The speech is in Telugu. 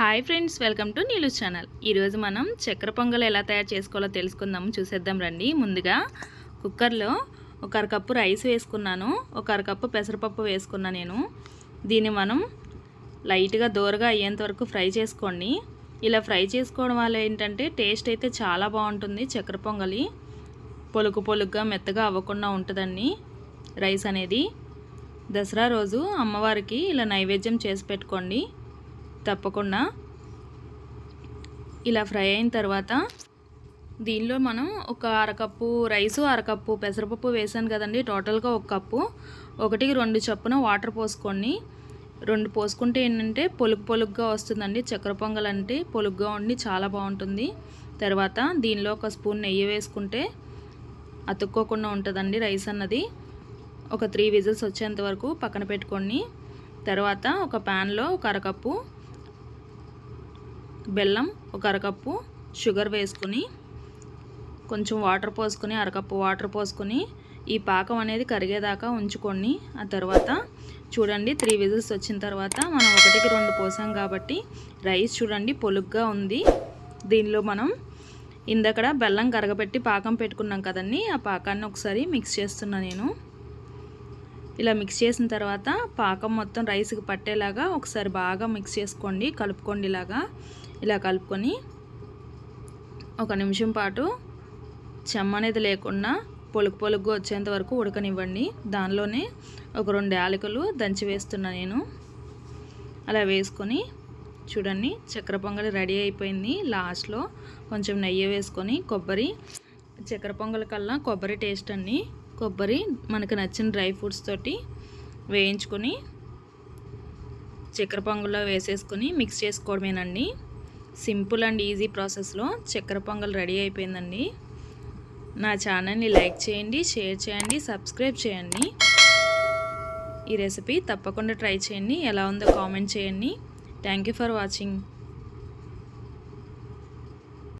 Hi friends welcome to Neelu channel ఈరోజు మనం చక్కెర పొంగల్ ఎలా తయారు చేసుకోవాలో తెలుసుకుందాం. చూసేద్దాం రండి. ముందుగా కుక్కర్లో ఒక అరకప్పు రైస్ వేసుకున్నాను. ఒక అరకప్పు పెసరపప్పు వేసుకున్నా నేను. దీన్ని మనం లైట్గా దోరగా అయ్యేంత వరకు ఫ్రై చేసుకోండి. ఇలా ఫ్రై చేసుకోవడం వల్ల ఏంటంటే టేస్ట్ అయితే చాలా బాగుంటుంది చక్కెర పొంగలి. పొలుకు పొలుగ్గా మెత్తగా అవ్వకుండా ఉంటుందండి రైస్ అనేది. దసరా రోజు అమ్మవారికి ఇలా నైవేద్యం చేసి పెట్టుకోండి. తప్పకుండా ఇలా ఫ్రై అయిన తర్వాత దీనిలో మనం ఒక అరకప్పు రైసు అరకప్పు పెసరపప్పు వేసాను కదండి. టోటల్గా ఒక కప్పు. ఒకటికి రెండు చొప్పున వాటర్ పోసుకొని రెండు పోసుకుంటే ఏంటంటే పొలుగు పొలుగ్గా వస్తుందండి. చక్కెర పొంగల్ అంటే పొలుగ్గా ఉండి చాలా బాగుంటుంది. తర్వాత దీనిలో ఒక స్పూన్ నెయ్యి వేసుకుంటే అతుక్కోకుండా ఉంటుందండి రైస్ అన్నది. ఒక త్రీ విజిల్స్ వచ్చేంత వరకు పక్కన పెట్టుకొని తర్వాత ఒక ప్యాన్లో ఒక అరకప్పు బెల్లం ఒక అరకప్పు షుగర్ వేసుకుని కొంచెం వాటర్ పోసుకొని అరకప్పు వాటర్ పోసుకొని ఈ పాకం అనేది కరిగేదాకా ఉంచుకొని ఆ తర్వాత చూడండి త్రీ విజిల్స్ వచ్చిన తర్వాత మనం ఒకటికి రెండు పోసాం కాబట్టి రైస్ చూడండి పొలుగ్గా ఉంది. దీనిలో మనం ఇందక్కడ బెల్లం కరగబెట్టి పాకం పెట్టుకున్నాం కదండి ఆ పాకాన్ని ఒకసారి మిక్స్ చేస్తున్నా నేను. ఇలా మిక్స్ చేసిన తర్వాత పాకం మొత్తం రైస్కి పట్టేలాగా ఒకసారి బాగా మిక్స్ చేసుకోండి కలుపుకోండి ఇలాగా. ఇలా కలుపుకొని ఒక నిమిషం పాటు చెమ్మ అనేది లేకుండా పొలుగు పొలుగు వచ్చేంత వరకు ఉడకనివ్వండి. దానిలోనే ఒక రెండు యాలకులు దంచి వేస్తున్నా నేను. అలా వేసుకొని చూడండి చక్కెర పొంగలి రెడీ అయిపోయింది. లాస్ట్లో కొంచెం నెయ్యి వేసుకొని కొబ్బరి చక్కెర పొంగల్ కల్లా కొబ్బరి టేస్ట్ అండి. కొబ్బరి మనకు నచ్చిన డ్రై ఫ్రూట్స్ తోటి వేయించుకొని చక్కెర పొంగల్లో వేసేసుకొని మిక్స్ చేసుకోవడమేనండి. సింపుల్ అండ్ ఈజీ ప్రాసెస్లో చక్కెర పొంగల్ రెడీ అయిపోయిందండి. నా ఛానల్ని లైక్ చేయండి షేర్ చేయండి సబ్స్క్రైబ్ చేయండి. ఈ రెసిపీ తప్పకుండా ట్రై చేయండి. ఎలా ఉందో కామెంట్ చేయండి. Thank you for watching.